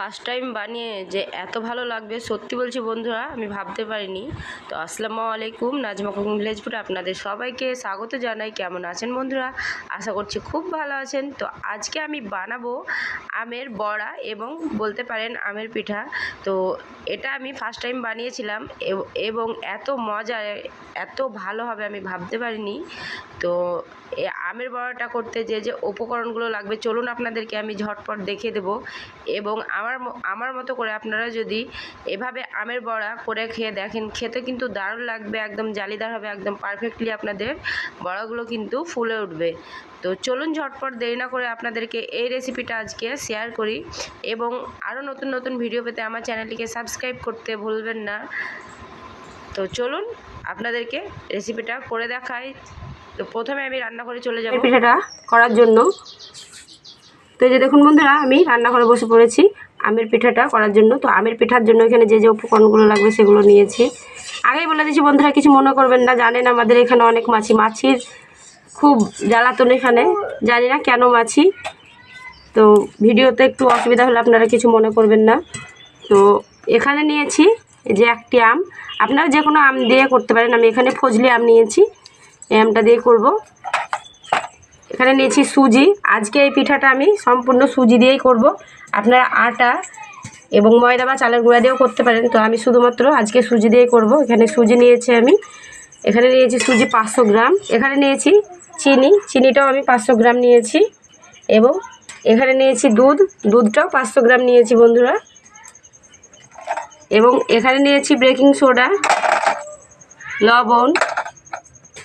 First time বানিয়ে যে এত ভালো লাগবে, সত্যি বলছি বন্ধুরা, আমি ভাবতে পারিনি। তো আসসালামু আলাইকুম, নাজমা কুকিং ভিলেজপুরে আপনাদের সবাইকে স্বাগত জানাই। কেমন আছেন বন্ধুরা? আশা করছি খুব ভালো আছেন। তো আজকে আমি বানাবো আমের বড়া এবং বলতে পারেন আমের পিঠা। তো এটা আমি ফার্স্ট টাইম বানিয়েছিলাম এবং এত মজা এত ভালো হবে আমি ভাবতে পারিনি। তো আমের বড়াটা করতে যে যে উপকরণগুলো লাগবে, চলুন আপনাদেরকে আমি ঝটপট দেখিয়ে দেবো। এবং আমার আমার মতো করে আপনারা যদি এভাবে আমের বড়া করে খেয়ে দেখেন, খেতে কিন্তু দারুণ লাগবে, একদম জালিদার হবে, একদম পারফেক্টলি আপনাদের বড়াগুলো কিন্তু ফুলে উঠবে। তো চলুন ঝটপট, দেরি না করে আপনাদেরকে এই রেসিপিটা আজকে শেয়ার করি। এবং আরও নতুন নতুন ভিডিও পেতে আমার চ্যানেলটিকে সাবস্ক্রাইব করতে ভুলবেন না। তো চলুন, আপনাদেরকে রেসিপিটা করে দেখাই। তো প্রথমে আমি রান্না করে চলে যাব। পিঠাটা করার জন্য। তো এই যে দেখুন বন্ধুরা, আমি রান্নাঘরে বসে পড়েছি আমের পিঠাটা করার জন্য। তো আমের পিঠার জন্য এখানে যে যে উপকরণগুলো লাগবে সেগুলো নিয়েছি। আগেই বলে দিচ্ছি বন্ধুরা, কিছু মনে করবেন না। জানেন আমাদের এখানে অনেক মাছি। মাছির খুব জ্বালাতন এখানে। জানি না কেন মাছি। তো ভিডিওতে একটু অসুবিধা হলে আপনারা কিছু মনে করবেন না। তো এখানে নিয়েছি যে একটি আম। আপনারা যে কোনো আম দিয়ে করতে পারেন। আমি এখানে ফজলি আম নিয়েছি। এই আমটা দিয়ে করব। এখানে নিয়েছি সুজি। আজকে এই পিঠাটা আমি সম্পূর্ণ সুজি দিয়েই করব। আপনারা আটা এবং ময়দা বা চালের গুঁড়া দিয়েও করতে পারেন। তো আমি শুধুমাত্র আজকে সুজি দিয়েই করব। এখানে সুজি নিয়েছি আমি। এখানে নিয়েছি সুজি পাঁচশো গ্রাম। এখানে নিয়েছি চিনি। চিনিটাও আমি পাঁচশো গ্রাম নিয়েছি এবং এখানে নিয়েছি দুধ। দুধটাও পাঁচশো গ্রাম নিয়েছি বন্ধুরা। এবং এখানে নিয়েছি বেকিং সোডা, লবণ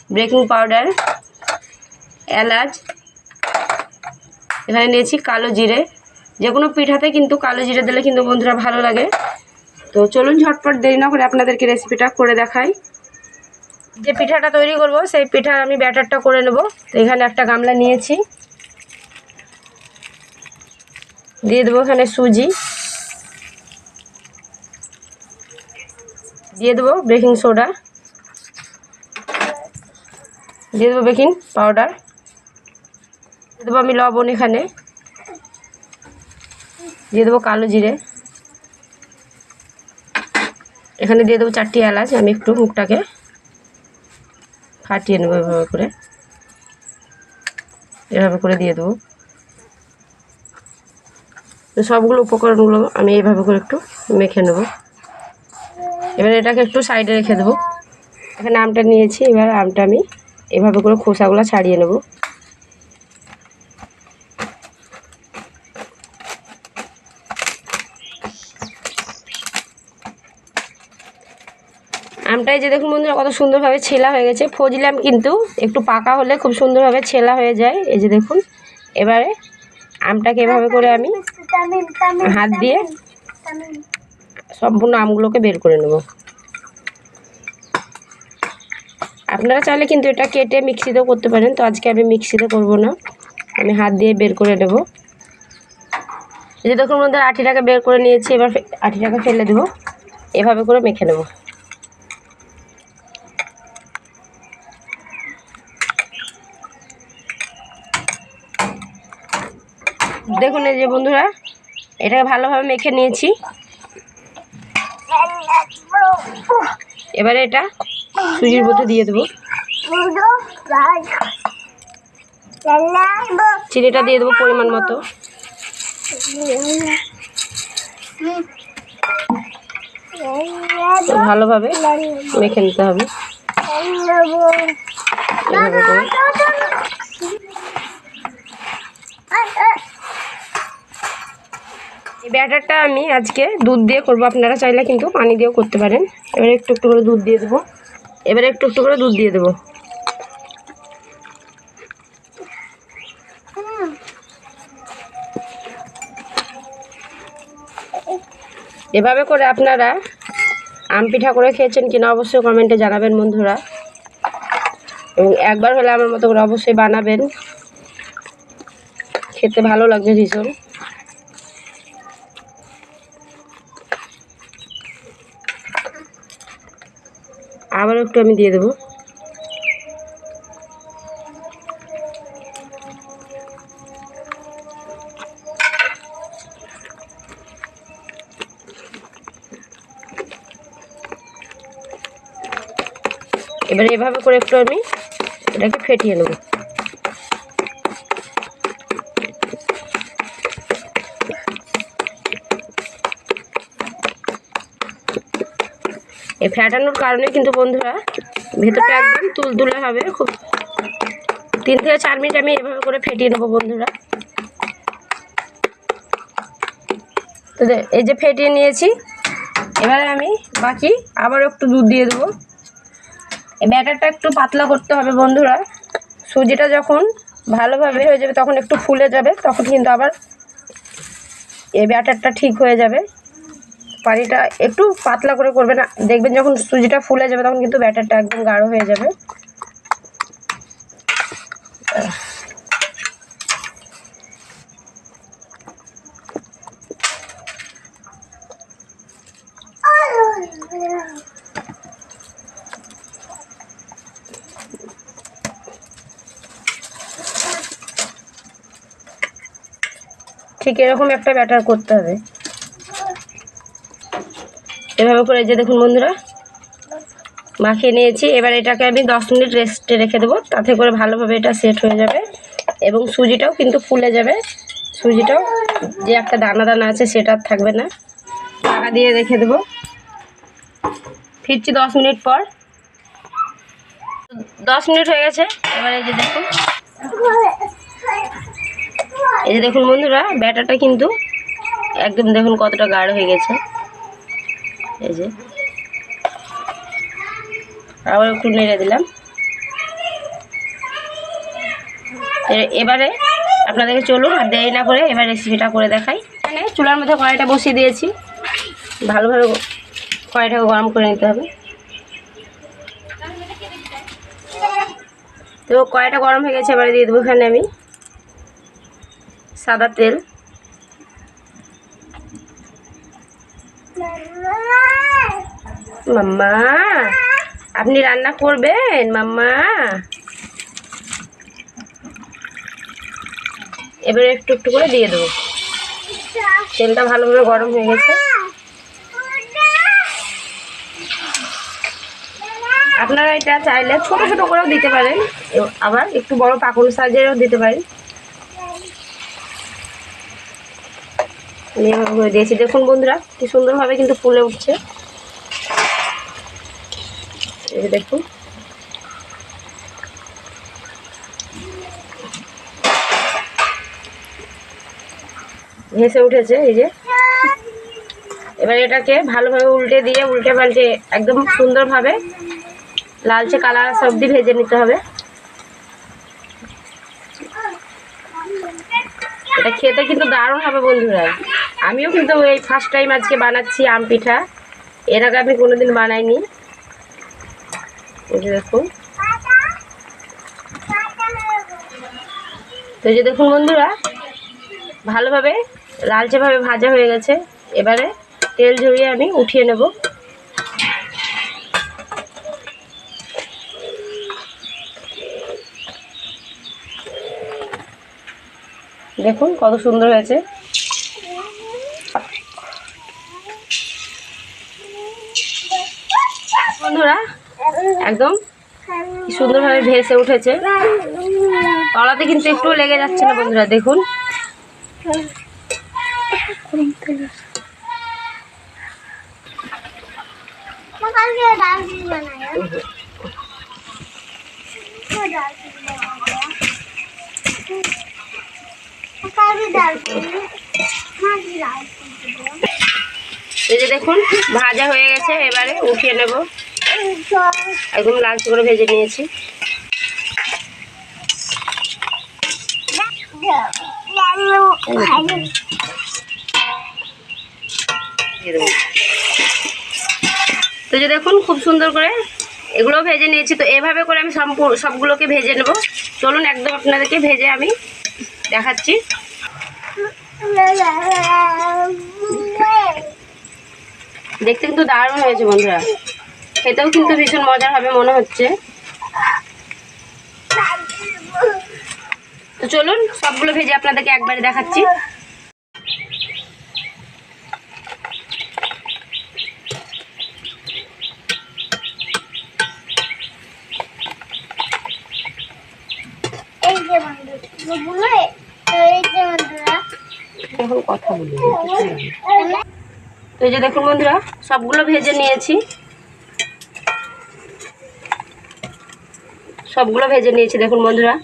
বেকিং পাউডার, এলাচ, এখানে নিয়েছি কালো জিরে। যে কোনো পিঠাতে কিন্তু কালো জিরে দিলে কিন্তু বন্ধুরা ভালো লাগে। তো চলুন ঝটপট দেরি না করে আপনাদেরকে রেসিপিটা করে দেখাই। যে পিঠাটা তৈরি করব, সেই পিঠার আমি ব্যাটারটা করে নেব। তো এখানে একটা গামলা নিয়েছি। দিয়ে দেবো এখানে সুজি। দিয়ে দেবো বেকিং সোডা দিয়ে দেবো বেকিং পাউডার। দিয়ে দেবো আমি লবণ এখানে। দিয়ে দেবো কালো জিরে। এখানে দিয়ে দেবো চারটি এলাচ, আমি একটু মুখটাকে ফাটিয়ে নেব এভাবে করে। এভাবে করে দিয়ে দেবো। সবগুলো উপকরণগুলো আমি এইভাবে করে একটু মেখে নেব। এবার এটাকে একটু সাইডে রেখে দেবো। এখানে আমটা নিয়েছি, এবার আমটা আমি এভাবে করে খোসাগুলো ছাড়িয়ে নেব। আমটাই যে দেখুন বন্ধুরা কত সুন্দরভাবে ছেলা হয়ে গেছে। ফজলি আম কিন্তু একটু পাকা হলে খুব সুন্দরভাবে ছেলা হয়ে যায়। এই যে দেখুন এবারে আমটাকে এভাবে করে আমি হাত দিয়ে সম্পূর্ণ আমগুলোকে বের করে নেব। আপনারা চাইলে কিন্তু এটা কেটে মিক্সিতেও করতে পারেন। তো আজকে আমি মিক্সিতে করব না। আমি হাত দিয়ে বের করে নেব। এই যে দেখুন মধ্যে আঠিটাকে বের করে নিয়েছি। এবার আঠিটাকে ফেলে দেবো। এভাবে করে মেখে নেব। দেখুন এই যে বন্ধুরা, এটাকে ভালোভাবে মেখে নিয়েছি। এবারে এটা সুজির মধ্যে দিয়ে দেবো। চিনিটা দিয়ে দেবো পরিমাণ মতো। ভালোভাবে মেখে নিতে হবে। ব্যাটারটা আমি আজকে দুধ দিয়ে করব। আপনারা চাইলে কিন্তু পানি দিয়েও করতে পারেন। এবারে একটু একটু করে দুধ দিয়ে দেবো। এবারে একটু একটু করে দুধ দিয়ে দেবো। এভাবে করে আপনারা আম পিঠা করে খেয়েছেন কিনা অবশ্যই কমেন্টে জানাবেন বন্ধুরা। এবং একবার হলে আমার মতো করে অবশ্যই বানাবেন। খেতে ভালো লাগবে ভীষণ। আবারও একটু আমি দিয়ে দেবো। এবার এভাবে করে একটু আমি এটাকে ফেটিয়ে নেব। ফ্যাটানোর কারণে কিন্তু বন্ধুরা ভেতরটা একদম তুলতুলে হবে। খুব তিন থেকে চার মিনিট আমি এভাবে করে ফেটিয়ে নেব বন্ধুরা। তো এই যে ফেটিয়ে নিয়েছি। এবারে আমি বাকি আবার একটু দুধ দিয়ে দেবো। এই ব্যাটারটা একটু পাতলা করতে হবে বন্ধুরা। সুজিটা যখন ভালোভাবে হয়ে যাবে তখন একটু ফুলে যাবে তখন কিন্তু আবার এই ব্যাটারটা ঠিক হয়ে যাবে। পানিটা একটু পাতলা করে করবে না। দেখবেন যখন সুজিটা ফুলে যাবে তখন কিন্তু ব্যাটারটা একদম গাঢ় হয়ে যাবে। ঠিক এরকম একটা ব্যাটার করতে হবে। এভাবে করে যে দেখুন বন্ধুরা, মাখিয়ে নিয়েছি। এবার এটাকে আমি দশ মিনিট রেস্টে রেখে দেবো। তাতে করে ভালোভাবে এটা সেট হয়ে যাবে এবং সুজিটাও কিন্তু ফুলে যাবে। সুজিটাও যে একটা দানা দানা আছে সেটা থাকবে না। টাকা দিয়ে রেখে দেবো। ফিরছি দশ মিনিট পর। দশ মিনিট হয়ে গেছে। এবার যে দেখুন। এই যে দেখুন বন্ধুরা, ব্যাটারটা কিন্তু একদম দেখুন কতটা গাঢ় হয়ে গেছে। এই যে। আবার একটু নেড়ে দিলাম। এবারে আপনাদেরকে চলুন আর দেরি না করে এবার রেসিপিটা করে দেখাই। এখানে চুলার মধ্যে কড়াইটা বসিয়ে দিয়েছি। ভালোভাবে কড়াইটাকে গরম করে নিতে হবে। তো কড়াইটা গরম হয়ে গেছে, এবারে দিয়ে দেবো এখানে আমি সাদা তেল। মাম্মা, আপনি রান্না করবেন, মাম্মা? এবারে একটু একটু করে দিয়ে দেবো। তেলটা ভালোভাবে গরম হয়ে গেছে। আপনারা এটা চাইলে ছোট ছোট করেও দিতে পারেন। আবার একটু বড় পাকুড় সাইজেরও দিতে পারেন। এভাবে করে দিয়েছি। দেখুন বন্ধুরা, কি সুন্দরভাবে কিন্তু ফুলে উঠছে। দেখুন। ভেসে উঠেছে, এই যে। এবার এটাকে ভালোভাবে উল্টে দিয়ে, উল্টে পাল্টে একদম সুন্দরভাবে লালচে কালার সবজি ভেজে নিতে হবে। এটা খেতে কিন্তু দারুণ হবে বন্ধুরা। আমিও কিন্তু এই ফার্স্ট টাইম আজকে বানাচ্ছি আম পিঠা। এর আগে আমি কোনোদিন বানাইনি। দেখুন। তো যে দেখুন বন্ধুরা, ভালোভাবে, লালচেভাবে ভাজা হয়ে গেছে। এবারে তেল ঝরিয়ে আমি উঠিয়ে নেব। দেখুন কত সুন্দর হয়েছে। বন্ধুরা, একদম কি সুন্দরভাবে ভেসে উঠেছে। তলাতে কিন্তু একটু লেগে যাচ্ছে না বন্ধুরা, দেখুন। এই যে দেখুন, ভাজা হয়ে গেছে, এবারে উঠিয়ে নেব। একদম লালচে করে ভেজে নিয়েছি। তো যে দেখুন, খুব সুন্দর করে এগুলো ভেজে নিয়েছি। তো এভাবে করে আমি সবগুলোকে ভেজে নেব। চলুন, একদম আপনাদেরকে ভেজে আমি দেখাচ্ছি। দেখতে কিন্তু দারুণ হয়েছে বন্ধুরা। খেতেও কিন্তু ভীষণ মজার হবে মনে হচ্ছে। তো চলুন সবগুলো ভেজে আপনাদেরকে একবারে দেখাচ্ছি। কথা বলি তো এই যে দেখুন বন্ধুরা সবগুলো ভেজে নিয়েছি। সবগুলো ভেজে নিয়েছি, দেখুন বন্ধুরা।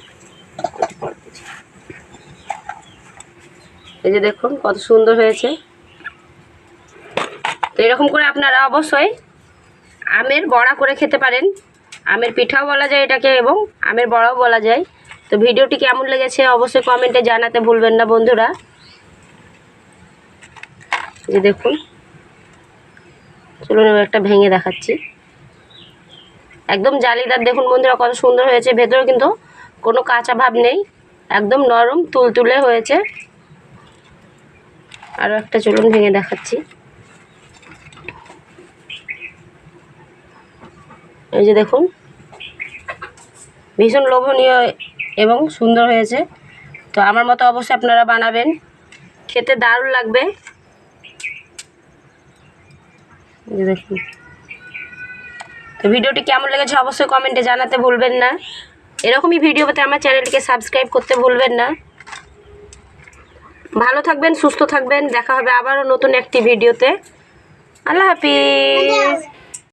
এই যে দেখুন কত সুন্দর হয়েছে। তো এরকম করে আপনারা অবশ্যই আমের বড়া করে খেতে পারেন। আমের পিঠাও বলা যায় এটাকে এবং আমের বড়াও বলা যায়। তো ভিডিওটি কেমন লেগেছে অবশ্যই কমেন্টে জানাতে ভুলবেন না বন্ধুরা। এই যে দেখুন। চলুন একটা ভেঙে দেখাচ্ছি। একদম জালিদার। দেখুন বন্ধুরা, কত সুন্দর হয়েছে। ভেতরেও কিন্তু কোনো কাঁচা ভাব নেই। একদম নরম, তুলতুলে হয়েছে। আরও একটা চলুন ভেঙে দেখাচ্ছি। এই যে দেখুন, ভীষণ লোভনীয় এবং সুন্দর হয়েছে। তো আমার মতো অবশ্যই আপনারা বানাবেন। খেতে দারুণ লাগবে। দেখুন। তো ভিডিওটি কেমন লেগেছে অবশ্যই কমেন্টে জানাতে ভুলবেন না। এরকমই ভিডিও পেতে আমার চ্যানেলটিকে সাবস্ক্রাইব করতে ভুলবেন না। ভালো থাকবেন, সুস্থ থাকবেন, দেখা হবে আবারও নতুন একটি ভিডিওতে। আল্লাহ হাফিজ।